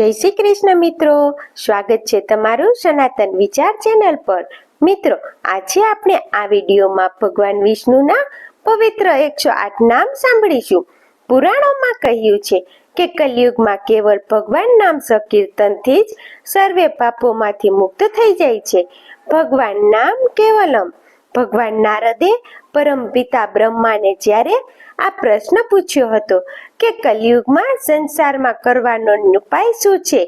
જય શ્રી કૃષ્ણ મિત્રો. સ્વાગત છે તમારું સનાતન વિચાર ચેનલ પર. મિત્રો, આજે આપણે આ વિડીયોમાં ભગવાન વિષ્ણુના પવિત્ર એકસો આઠ નામ સાંભળીશું. પુરાણોમાં કહ્યું છે કે કલયુગમાં કેવળ ભગવાન નામ સંકીર્તનથી જ સર્વે પાપોમાંથી મુક્ત થઈ જાય છે. ભગવાન નામ કેવલમ? ભગવાન નારદે પરમ પિતા બ્રહ્માને જ્યારે આ પ્રશ્ન પૂછ્યો હતો કે કલયુગમાં સંસારમાં કરવાનો ઉપાય શું છે?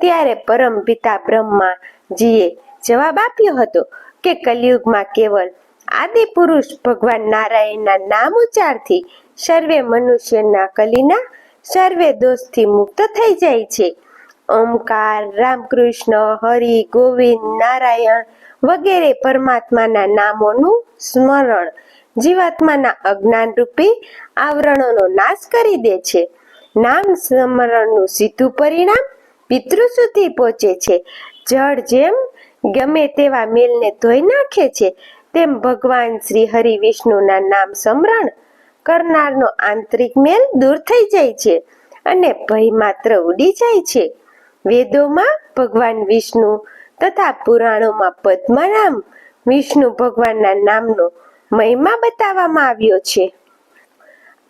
ત્યારે પરમ પિતા બ્રહ્માજીએ જવાબ આપ્યો હતો કે કલયુગમાં કેવલ આદિ પુરુષ ભગવાન નારાયણના નામ ઉચ્ચારથી સર્વે મનુષ્યના કલીના, સર્વે દોષથી મુક્ત થઈ જાય છે. ઓમકાર, રામકૃષ્ણ, હરિ, ગોવિંદ, નારાયણ વગેરે પરમાત્માના નામોનું સ્મરણ જીવાત્માના અજ્ઞાન રૂપી આવરણોનો નાશ કરી દે છે. નામ સ્મરણનું સીધું પરિણામ પિતૃ સુધી પહોંચે છે. જળ જેમ ગમે તેવા મેલને ધોઈ નાખે છે, તેમ ભગવાન શ્રી હરિ વિષ્ણુના નામ સ્મરણ કરનારનો આંતરિક મેલ દૂર થઈ જાય છે અને ભય માત્ર ઉડી જાય છે. વેદોમાં ભગવાન વિષ્ણુ તથા પુરાણોમાં પદ્મનામ વિષ્ણુ ભગવાનના નામનો મહિમા બતાવવામાં આવ્યો છે.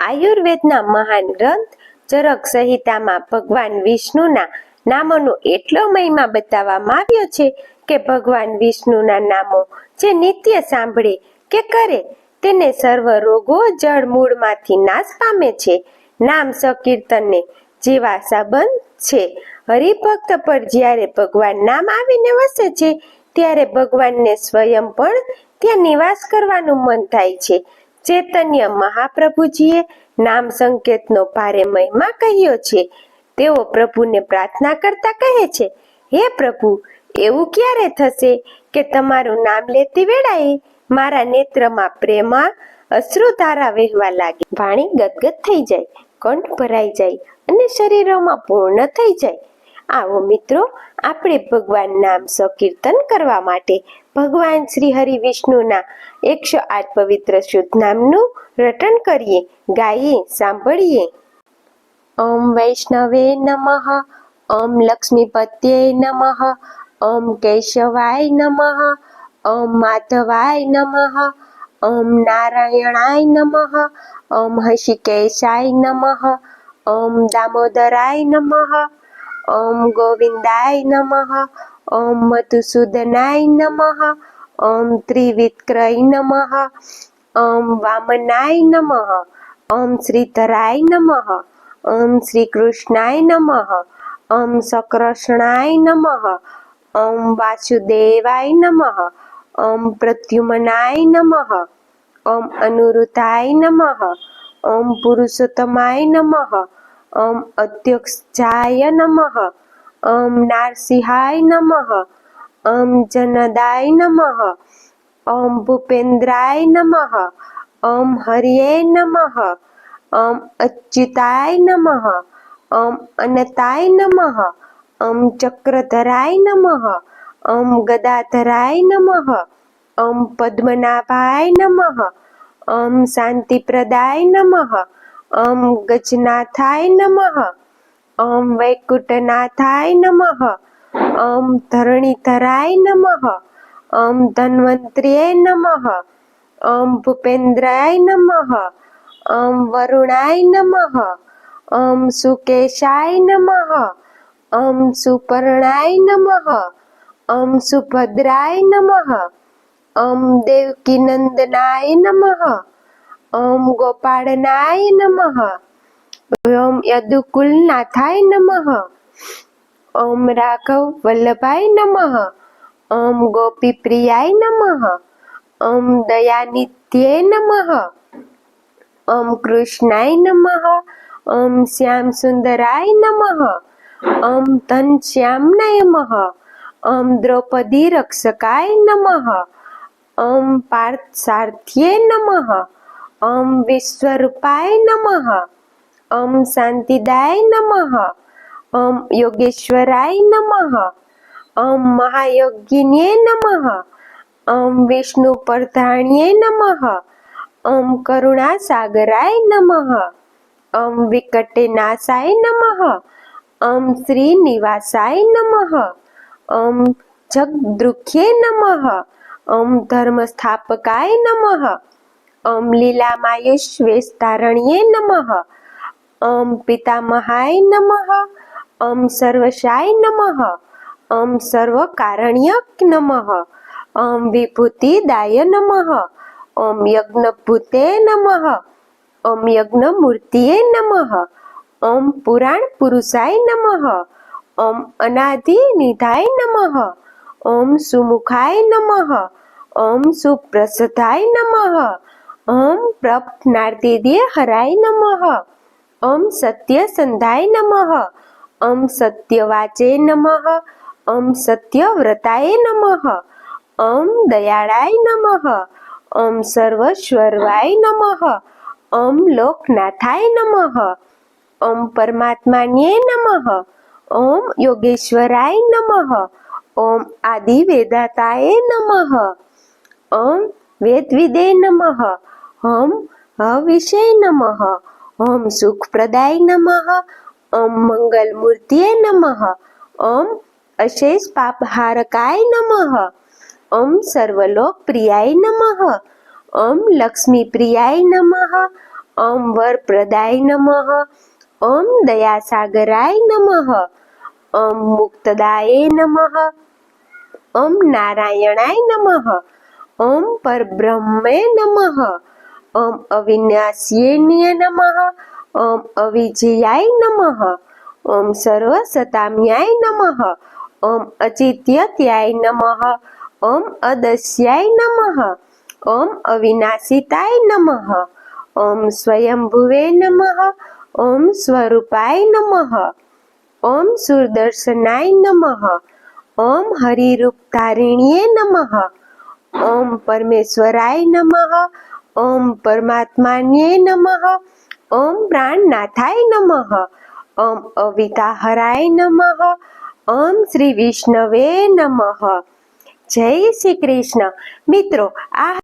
આયુર્વેદના મહાન ગ્રંથ ચરક સંહિતામાં ભગવાન વિષ્ણુના નામોનો એટલો મહિમા બતાવવામાં આવ્યો છે કે ભગવાન વિષ્ણુના નામો જે નિત્ય સાંભળે કે કરે તેને સર્વ રોગો જળ મૂળમાંથી નાશ પામે છે. નામ સકીર્તનને જેવા સંબંધ છે. હરિભક્ત પર જ્યારે ભગવાન નામ આવીને વસે છે, ત્યારે ભગવાનને સ્વયં પણ ત્યાં નિવાસ કરવાનું મન થાય છે. ચૈતન્ય મહાપ્રભુજીએ નામ સંકેતનો ભારે મહિમા કહ્યો છે. તેઓ પ્રભુને પ્રાર્થના કરતા કહે છે, હે પ્રભુ, એવું ક્યારે થશે કે તમારું નામ લેતી વેળાએ મારા નેત્રમાં પ્રેમા અશ્રુધારા વહેવા લાગે? વાણી ગદગદ થઈ જાય, કંઠ ભરાઈ જાય અને શરીરોમાં પૂર્ણ થઈ જાય. આવો મિત્રો, આપણે ભગવાન નામ સંકીર્તન કરવા માટે ભગવાન શ્રી હરિ વિષ્ણુના એકસો આઠ પવિત્ર શુદ્ધ નામનું રટન કરીએ, ગાઈએ, સાંભળીએ. ઓમ વૈષ્ણવે નમઃ, ઓમ લક્ષ્મીપત્યે નમઃ, ઓમ કેશવાય નમઃ, ઓમ માધવાય નમઃ, ઓમ નારાયણાય નમઃ, ઓમ હષિકેશાય નમઃ, ઓમ દામોદરાય નમઃ ઓમ ગોવિંદાય નમઃ ઓમ મધુસૂદનાય નમઃ ઓમ ત્રિવિક્રય નમઃ ઓમ વામનાય નમઃ ઓમ શ્રીધરાય નમઃ ઓમ શ્રી કૃષ્ણાય નમઃ ઓમ સકૃષ્ણાય નમઃ ઓમ વાસુદેવાય નમઃ ઓમ પ્રદ્યુમનાય નમઃ ઓમ અનુરુદ્ધાય નમઃ ઓમ પુરુષોત્તમાય નમઃ ઓમ અધ્યક્ષાય નમઃ ઓમ નારસિંહાય નમઃ ઓમ જનદાય નમઃ ઓમ ભૂપેન્દ્રાય નમઃ ઓમ હરિયે નમઃ ઓમ અચ્યુતાય નમઃ ઓમ અનતાય નમઃ ઓમ ચક્રધરાય નમઃ ઓમ ગદાધરાય નમઃ ઓમ પદ્મનાભાય નમઃ ઓમ શાંતિપ્રદાય નમઃ ઓમ ગજનાથાય નમઃ. ઓમ વૈકુટનાથાય નમઃ. ઓમ ધરણીધરાય નમઃ. ઓમ ધન્વંતરીય નમઃ. ઓમ ભૂપેન્દ્રાય નમઃ. ઓમ વરુણાય નમઃ. ઓમ સુકેશાય નમઃ. ઓમ સુપર્ણાય નમઃ. ઓમ સુભદ્રાય નમઃ. ઓમ દેવકીનંદનાય નમઃ. ઓમ ગોપાળનાય નમઃ. ઓમ યદુકુલનાથાય નમઃ. ઓમ રાઘવ વલ્લભાય નમઃ. ઓમ ગોપીપ્રિયાય નમઃ. ઓમ દયાનિધ્યે નમઃ. ઓમ કૃષ્ણાય નમઃ. ઓમ શ્યામ સુંદરાય નમઃ. ઓમ ધનશ્યામનાય નમઃ. ઓમ દ્રૌપદી રક્ષકાય નમઃ. ઓમ પાર્થસાર્થ્યે નમઃ. ઓમ વિશ્વરૂપાય નમઃ. ઓમ શાંતિદાય નમઃ. ઓમ યોગેશ્વરાય નમઃ. ઓમ મહાયોગિન્યે નમઃ. ઓમ વિષ્ણુ પ્રધાણ્યે નમઃ. ઓમ કરુણા સાગરાય નમઃ. ઓમ વિકટે નાશાય નમઃ. ઓમ શ્રી નિવાસાય નમઃ. ઓમ જગદૃખ્યે નમઃ. ઓમ ધર્મ સ્થાપકાય નમઃ. નમઃ ઓમ પિતામહાય નમઃ ઓમ સર્વશાય નમઃ ઓમ સર્વકારણ્યક નમઃ ઓમ વિભૂતિદાય નમઃ ઓમ યજ્ઞભૂતે નમઃ ઓમ યજ્ઞમૂર્તિએ નમઃ ઓમ પુરાણ પુરુષાય નમઃ ઓમ અનાદિ નિધાય નમઃ ઓમ સુમુખાય નમઃ ઓમ સુપ્રસધાય નમઃ ઓમ પ્રપનાર્તિદે હરાય નમઃ ઓમ સત્યસંધાય નમઃ ઓમ સત્યવાચે નમઃ ઓમ સત્યવ્રતાય નમઃ ઓમ દયાળાય નમઃ ઓમ સર્વસ્વર્વાય નમઃ ઓમ લોકનાથાય નમઃ ઓમ પરમાત્માન્યે નમઃ ઓમ યોગેશ્વરાય નમઃ ઓમ આદિવેદાતાય નમઃ ઓમ વેદવિદે નમઃ ઓમ હવિષે નમઃ ઓમ સુખપ્રદાય નમઃ ઓમ મંગલમૂર્તિએ નમઃ ઓમ અશેષ પાપહારકાય નમઃ ઓમ સર્વલોકપ્રિયાય નમઃ ઓમ લક્ષ્મીપ્રિયાય નમઃ ઓમ વરપ્રદાય નમઃ ઓમ દયાસાગરાય નમઃ ઓમ મુક્તદાયે નમઃ ઓમ નારાયણાય નમઃ ઓમ પરબ્રહ્મે નમઃ ઓમ અવિનાશ્યેન્ય નમઃ ઓમ અવિજયાય નમઃ ઓમ સર્વસતામ્યાય નમઃ ઓમ અચિત્યત્યાય નમઃ ઓમ અદસ્યાય નમઃ ઓમ અવિનાશિતાય નમઃ ઓમ સ્વયંભુવે નમઃ ઓમ સ્વરૂપાય નમઃ ઓમ સુદર્શનાય નમઃ ઓમ હરિરૂપધારિણ્યે નમઃ ઓમ પરમેશ્વરાય નમઃ ઓમ પરમાત્માને નમઃ. ઓમ પ્રાણનાથાય નમઃ. ઓમ અવિતાહરાય નમઃ. ઓમ શ્રી વિષ્ણવે નમઃ. જય શ્રી કૃષ્ણ. મિત્રો, આ